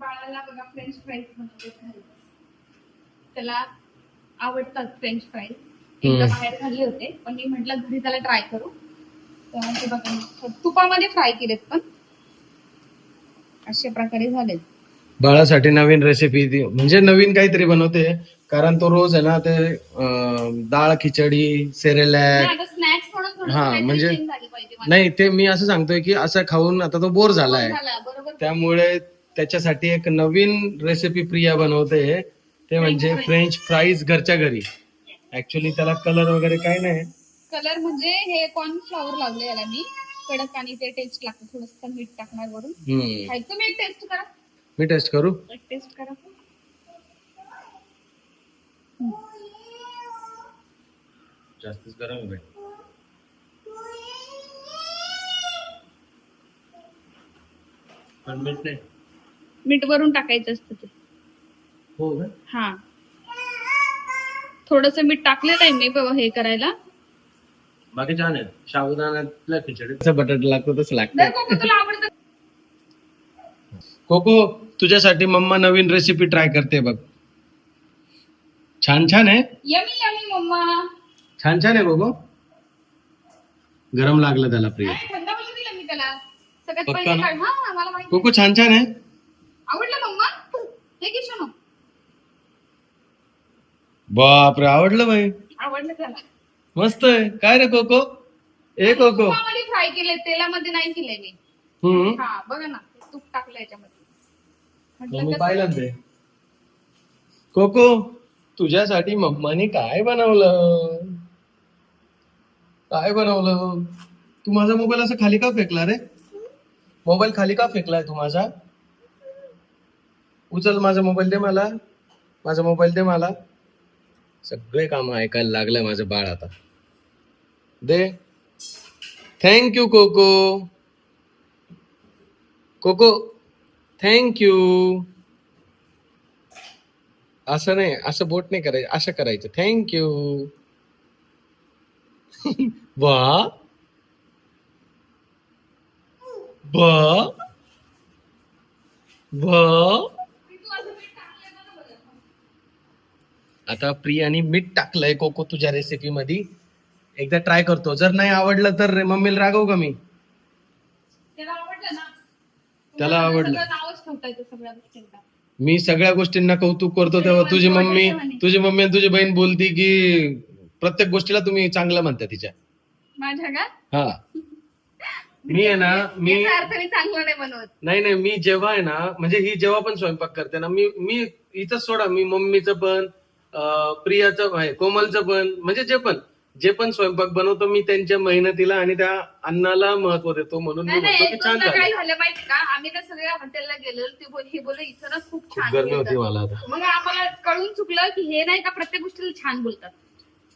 बाळाला बघा French fries बनवते घरी. त्याला आवडतात फ्रेंच फ्राईज एकदा. बाहेर होते पण मी म्हटलं घरी त्याला ट्राय करू. तर ते बघा तुपामध्ये फ्राय केलेत पण. अशा प्रकारे झालेत. बाळासाठी नवीन रेसिपी म्हणजे नवीन काहीतरी बनवते कारण तो रोज आहे ना ते डाळ खिचडी सेरेलॅक. हा, म्हणजे-. नाही ते मी असं सांगतोय की असं खाऊन आता तो बोर झालाय. त्यामुळे त्याच्यासाठी एक नवीन रेसिपी प्रिया बनवते. ते म्हणजे फ्रेंच फ्राईज घरच्या घरी. ऍक्च्युली त्याला कलर वगैरे काही नाही. कलर म्हणजे हे कॉर्न फ्लॉवर लावले याला मी. कडक आणि ते टेस्ट लागतं. थोडस मीठ टाकणार वरून. तुम्ही एक टेस्ट करा. मी टेस्ट करू? एक टेस्ट करा. जास्तच गरम आहे पण मीठ नाही. मीठ वरून टाकायचं असतं ते. हो का? हा. थोडस मीठ टाकलं नाही मी बाबा हे करायला. बाकी छान आहे. साबुदाण्यातल्या खिचडीचं बटाटा लागतो तसं लागतं. कोको तुला आवडतं? कोको तुझ्यासाठी मम्मा नवीन रेसिपी ट्राय करते बघ. छान छान आहे. Yummy yummy mamma. छान छान आहे कोको. गरम लागलं त्याला प्रिय. नाही, थंड होऊ दिलं मी त्याला. सगळ्यात पक्का पहिले ना? काढ- हा मला माहिती कोको छान छान आहे. आवडलं मम्मा हे की शोनो बापरे आवडलं बाई. आवडलं त्याला. मस्त आहे. काय रे कोको? ए कोको. तुपामध्ये फ्राय केले तेलामध्ये नाही केले मी. हम्म. हा बघा ना तूप टाकलं याच्यामध्ये. कसं पाहिलं ते. कोको तुझ्यासाठी मम्माने काय बनवलं? काय बनवलं? तू माझा मोबाईल असं खाली का फेकला रे? मोबाईल खाली का फेकलाय तू माझा? उचल माझा मोबाईल दे मला. माझा मोबाईल दे मला. सगळे काम ऐकायला लागलंय माझं बाळ आता. दे. Thank you Coco Coco thank you असं नाही असं बोट नाही करायचं असं करायचं. थँक्यू वा. वा. वा. आता प्रियाने मीठ टाकलंय कोको तुझ्या रेसिपी मध्ये एकदा ट्राय करतो. जर नाही आवडलं तर मम्मीला रागव का मी? त्याला आवडलं मी सगळ्या गोष्टींना कौतुक करतो तेव्हा तुझी मम्मी तुझी मम्मी आणि तुझी बहीण बोलती की प्रत्येक गोष्टीला तुम्ही चांगलं म्हणता तिच्या. हा. मी आहे ना मी नाही नाही मी जेव्हा आहे ना म्हणजे ही जेव्हा पण स्वयंपाक करते ना मी मी इथंच सोडा मी मम्मीचं पण प्रियाचं आहे कोमलचं पण म्हणजे जे पण जे पण स्वयंपाक बनवतो मी त्यांच्या मेहनतीला आणि त्या अन्नाला महत्त्व देतो म्हणून मी नाही नाही म्हणतो एक की छान दोनदा काय झालं झालं माहिती का? आम्ही त्या सगळ्या हॉटेलला गेलो ते बोल हे बोल इथं ना खूप खूप छान गरमी होती बोलतात. मला आता. मग आम्हाला कळून चुकलं की हे नाही का प्रत्येक गोष्टीला छान बोलतात.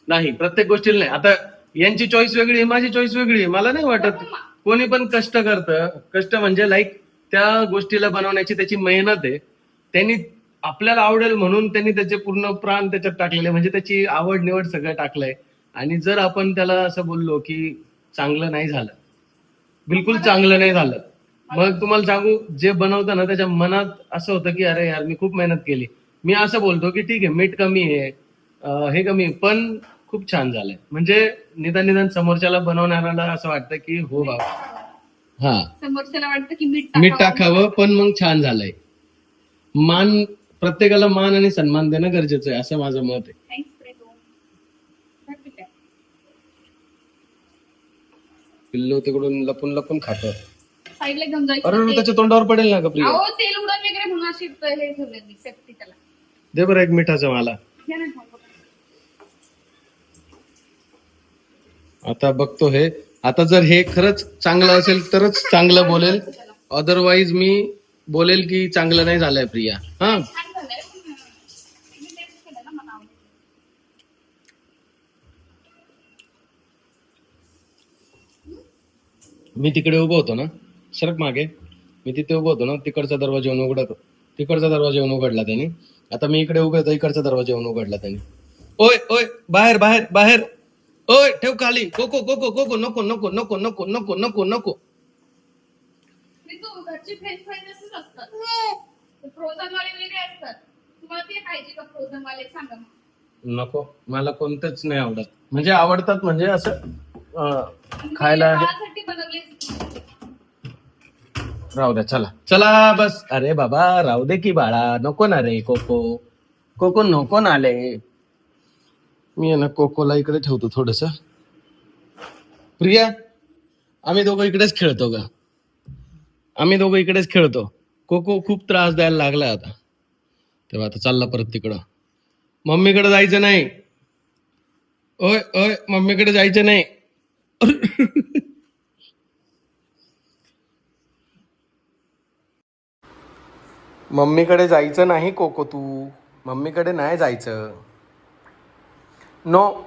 नाही प्रत्येक गोष्टीला नाही. आता यांची चॉईस वेगळी आहे माझी चॉईस वेगळी आहे. मला नाही वाटत कोणी पण कष्ट करतं. कष्ट म्हणजे लाईक त्या गोष्टीला बनवण्याची त्याची मेहनत आहे. त्यांनी आपल्याला आवडेल म्हणून त्यांनी त्याचे पूर्ण प्राण त्याच्यात टाकलेले म्हणजे त्याची आवड निवड सगळं टाकलंय. आणि जर आपण त्याला असं बोललो की चांगलं नाही झालं बिलकुल चांगलं नाही झालं मग तुम्हाला सांगू जे बनवतं ना त्याच्या मनात असं होतं की अरे यार मी खूप मेहनत केली. मी असं बोलतो की ठीक आहे मीठ कमी आहे हे कमी आहे, पण खूप छान झालंय. म्हणजे निदान निदान समोरच्याला बनवणाऱ्याला असं वाटतं की हो बाबा. हा. समोरच्याला वाटतं की मीठ मीठ टाकावं पण मग छान झालंय. मान प्रत्येकाला मान आणि सन्मान देणं गरजेचं आहे असं माझं मत आहे. थँक्स पिल्लू तिकडून लपून लपून खात. साईडला घेऊन अरे जायचं त्याच्या तोंडावर पडेल ना का प्रिया? अहो तेल उडून वगैरे म्हणून अशी हे ठेवले मी सेफ्टी त्याला. दे बरं एक मिठाचं मला. घ्या ना खाऊ. आता बघतो हे. आता जर हे खरंच चांगलं असेल तरच चांगलं बोलेल. अदरवाईज मी बोलेल की चांगलं नाही झालंय प्रिया. हा छान झालंय मी टेस्ट केलं ना मला आवडलं मी तिकडे उभं होतो ना. सरक मागे. मी तिथे उभं होतो ना तिकडचा दरवाजा येऊन उघडत. तिकडचा दरवाजा येऊन उघडला त्यांनी. आता मी इकडे उभे होतो इकडचा दरवाजा येऊन उघडला त्यांनी. ओय ओय बाहेर बाहेर बाहेर. ओय ठेव खाली. कोको कोको कोको नको नको नको नको नको नको नको. नको. मला कोणतंच नाही आवडत. म्हणजे आवडतात म्हणजे असं खायला राहू द्या चला. चला बस. अरे बाबा राहू दे की बाळा. नको ना रे कोको. कोको नको ना आले मी आहे ना कोकोला इकडे ठेवतो थोडस. प्रिया आम्ही दोघं इकडेच खेळतो का आम्ही दोघं इकडेच खेळतो. कोको खूप त्रास द्यायला लागला आता. तेव्हा आता चालला परत तिकडं. मम्मीकडे जायचं नाही. ओय ओय मम्मीकडे जायचं नाही. मम्मीकडे जायचं नाही कोको तू. मम्मीकडे नाही जायचं. नो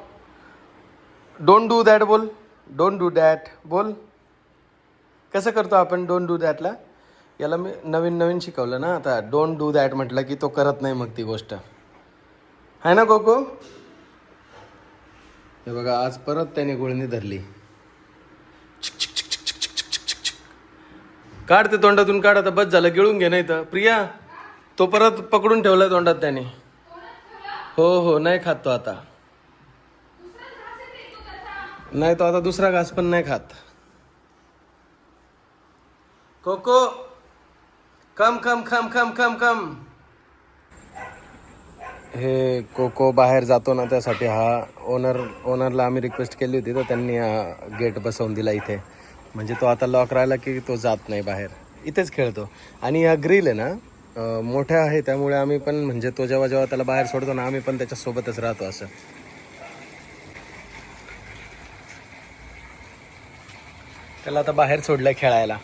डोंट डू दॅट बोल. डोंट डू दॅट बोल. कसं करतो आपण डोंट डू दॅटला याला मी नवीन नवीन शिकवलं ना आता. डोंट डू दॅट म्हटलं की तो करत नाही मग ती गोष्ट. आहे ना कोको? हे बघा आज परत त्याने गुळणी धरली. काढ ते तोंडातून काढ आता बस झालं गिळून घे नाही तर प्रिया तो परत पकडून ठेवला तोंडात त्याने. हो हो नाही खात तो आता. नाही तो आता दुसरा घास पण नाही खात. कोको कम कम कम कम कम कम हे कोको बाहेर जातो ना त्यासाठी हा ओनर ओनरला आम्ही रिक्वेस्ट केली होती तर त्यांनी गेट बसवून दिला इथे. म्हणजे तो आता लॉक राहिला की तो जात नाही बाहेर. इथेच खेळतो. आणि हा ग्रिल आहे ना मोठ्या आहे त्यामुळे आम्ही पण म्हणजे तो जेव्हा जेव्हा त्याला बाहेर सोडतो ना आम्ही पण त्याच्यासोबतच राहतो असं. त्याला आता बाहेर सोडलं खेळायला.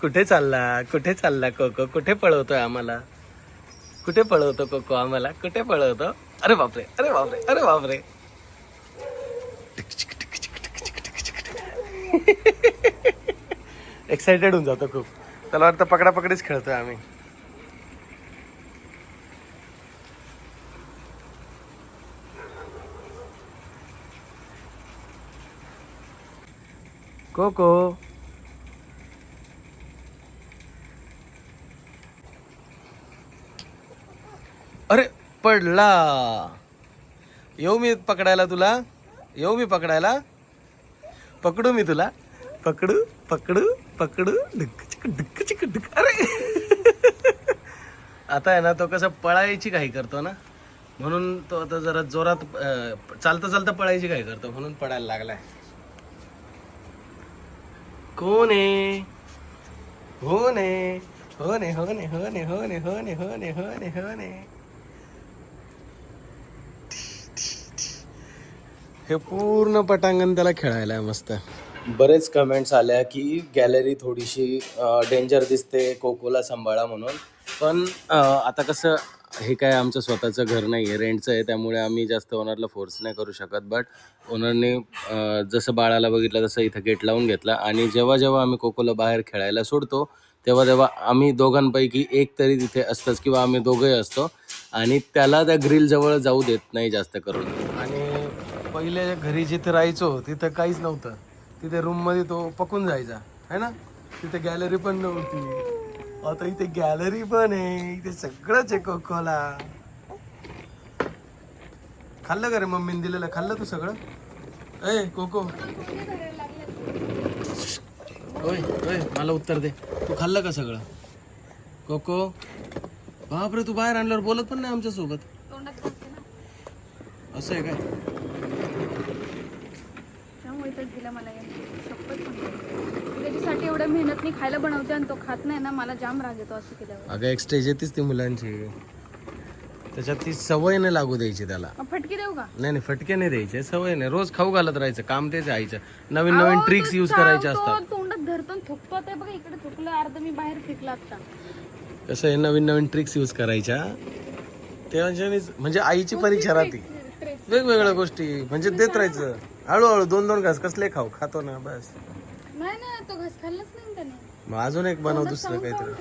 कुठे चालला? कुठे चालला कोको? कुठे पळवतोय आम्हाला? कुठे पळवतो कोको आम्हाला? कुठे पळवतो? अरे बापरे अरे बापरे अरे बापरे. एक्साइटेड होऊन जातो खूप. त्याला वाटतं पकडा पकडीच खेळतोय आम्ही. कोको अरे पडला. येऊ मी पकडायला तुला? येऊ मी पकडायला? पकडू मी तुला? पकडू पकडू पकडू. ढुक चिक ढुक चिक ढुक. अरे! आता आहे ना तो कसं पळायची काही करतो ना? म्हणून तो आता जरा जोरात चालता चालता पळायची काही करतो म्हणून पडायला लागलाय. कोण आहे? हो ने हो ने हो ने हो ने हो ने हो ने हो ने हो ने. हो हे पूर्ण पटांगण त्याला खेळायला आहे मस्त. बरेच कमेंट्स आल्या की गॅलरी थोडीशी डेंजर दिसते कोकोला सांभाळा म्हणून. पण आता कसं हे काय आमचं स्वतःचं घर नाही आहे रेंटचं आहे त्यामुळे आम्ही जास्त ओनरला फोर्स नाही करू शकत. बट ओनरने जसं बाळाला बघितलं तसं इथं गेट लावून घेतला. आणि जेव्हा जेव्हा आम्ही कोकोला बाहेर खेळायला सोडतो तेव्हा तेव्हा आम्ही दोघांपैकी एक तरी तिथे असतंच किंवा आम्ही दोघंही असतो. आणि त्याला त्या ग्रिलजवळ जाऊ देत नाही जास्त करून. पहिले घरी जिथे राहायचो तिथं काहीच नव्हतं. तिथे रूममध्ये तो पकून जायचा है ना? तिथे गॅलरी पण नव्हती. आता इथे गॅलरी पण आहे इथे सगळंच आहे कोकोला खाल्लं का रे मम्मीने दिलेलं? खाल्लं तू सगळं? ए कोको ओय ओय मला उत्तर दे. तू खाल्लं का सगळं? कोको बापरे तू बाहेर आणल्यावर बोलत पण नाही आमच्यासोबत तोंडात घासते ना. असं आहे काय त्यामुळे तर दिलं मला यांनी. शपथ सांगते. त्याच्यासाठी एवढं मेहनत मी खायला बनवते आणि तो खात नाही ना मला जाम राग येतो असं केल्यावर. अगं एक स्टेज येतेच ती मुलांची. त्याच्यात ती सवय नाही लागू द्यायची त्याला. मग फटके देऊ का? नाही नाही फटके नाही द्यायचे सवय नाही. रोज खाऊ घालत राहायचं काम तेच आईचं. नवीन नवीन ट्रिक्स यूज करायचे असतात. तो तोंडात धरतो आणि थुकतो. आता बघा इकडे थुकलं अर्ध मी बाहेर फेकलं आता. कसं आहे नवीन नवीन ट्रिक्स यूज करायच्या. तेव्हा म्हणजे आईची परीक्षा राहते. वेगवेगळ्या गोष्टी. म्हणजे देत राहायचं. हळूहळू दोन दोन घास कसले खाऊ? खातो ना बस. नाही ना तो घास खाल्लाच नाही त्याने. मग अजून एक बनव दुसरं काहीतरी.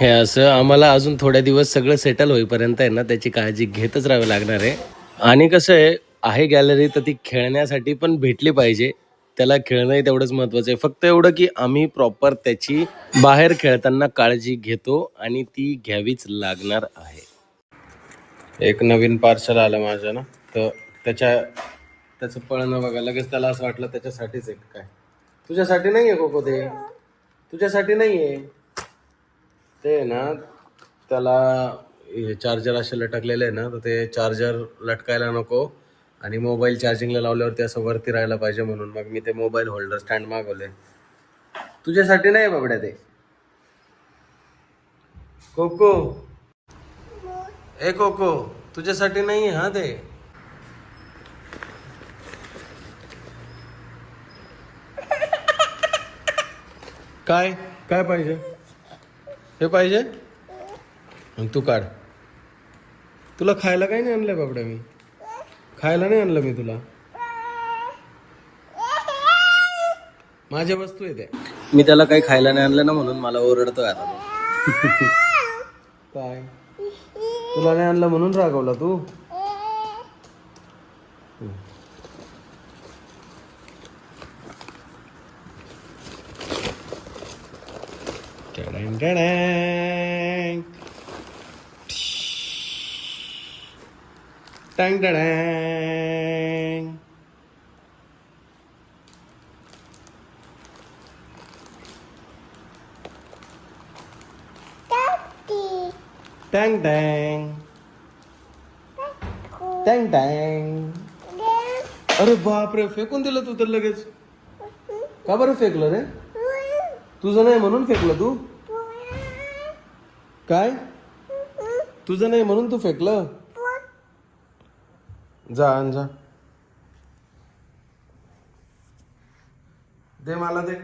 हे. असं आम्हाला अजून थोड्या दिवस सगळं सेटल होईपर्यंत आहे ना त्याची काळजी घेतच राहावी लागणार आहे. आणि कसं आहे आहे गॅलरी तर ती खेळण्यासाठी पण भेटली पाहिजे. त्याला खेळणंही तेवढंच महत्वाचं आहे. फक्त एवढं की आम्ही प्रॉपर त्याची बाहेर खेळताना काळजी घेतो आणि ती घ्यावीच लागणार आहे. एक नवीन पार्सल आलं माझं ना. तर त्याच्या त्याचं पळणं बघा लगेच त्याला असं वाटलं त्याच्यासाठीच एक काय. तुझ्यासाठी नाही आहे कोको ते. तुझ्यासाठी नाही आहे ते आहे ना त्याला हे चार्जर असे लटकलेले आहे ना तर ते चार्जर लटकायला नको. आणि मोबाईल चार्जिंगला लावल्यावर ते असं वरती राहायला पाहिजे म्हणून. मग मी ते मोबाईल होल्डर स्टँड मागवले. तुझ्यासाठी नाही आहे बाबड्या ते. कोको. ए कोको तुझ्यासाठी नाही हा ते काय? काय पाहिजे? हे पाहिजे? मग तू काढ. तुला खायला काही नाही आणलंय बाबड्या मी. खायला नाही आणलं मी तुला. माझ्या वस्तू आहे त्या. मी त्याला काही खायला नाही आणलं ना म्हणून मला ओरडतोय आता. काय? तुला नाही आणलं म्हणून रागवला तू? टँग टँग टँग टँग टँग टँग अरे बापरे फेकून दिलं तू तर लगेच. का बरं फेकलं रे? तुझं नाही म्हणून फेकलं तू? काय? तुझं नाही म्हणून तू फेकलं? जा आण जा. दे मला दे.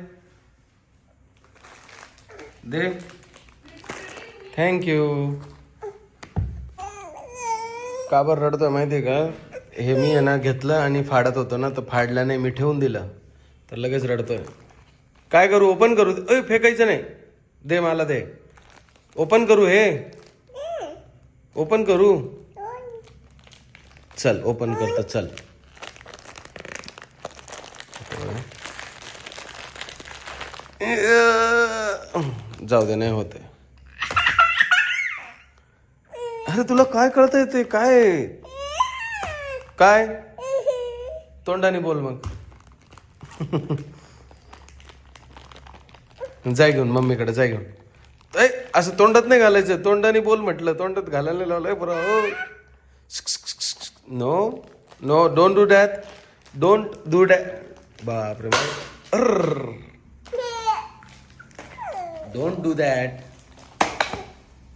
दे. थँक्यू का बरं रडतोय माहितीये का? हे मी आहे ना घेतलं आणि फाडत होतो ना तर फाडलं नाही मी ठेवून दिलं. तर लगेच रडतोय. काय करू? ओपन करू? अय फेकायचं नाही. दे मला दे. ओपन करू हे? ओपन करू? चल ओपन करतो चल. जाऊ दे नाही होते अरे तुला काय कळतंय ते? काय? काय? तोंडाने बोल मग. जाय घेऊन मम्मीकडे जाय घेऊन. ऐ, असं तोंडात नाही घालायचं. तोंडाने बोल म्हटलं. तोंडात घालायला लावलंय बरं हो. No no don't do that don't do that बापरे डोंट डू दॅट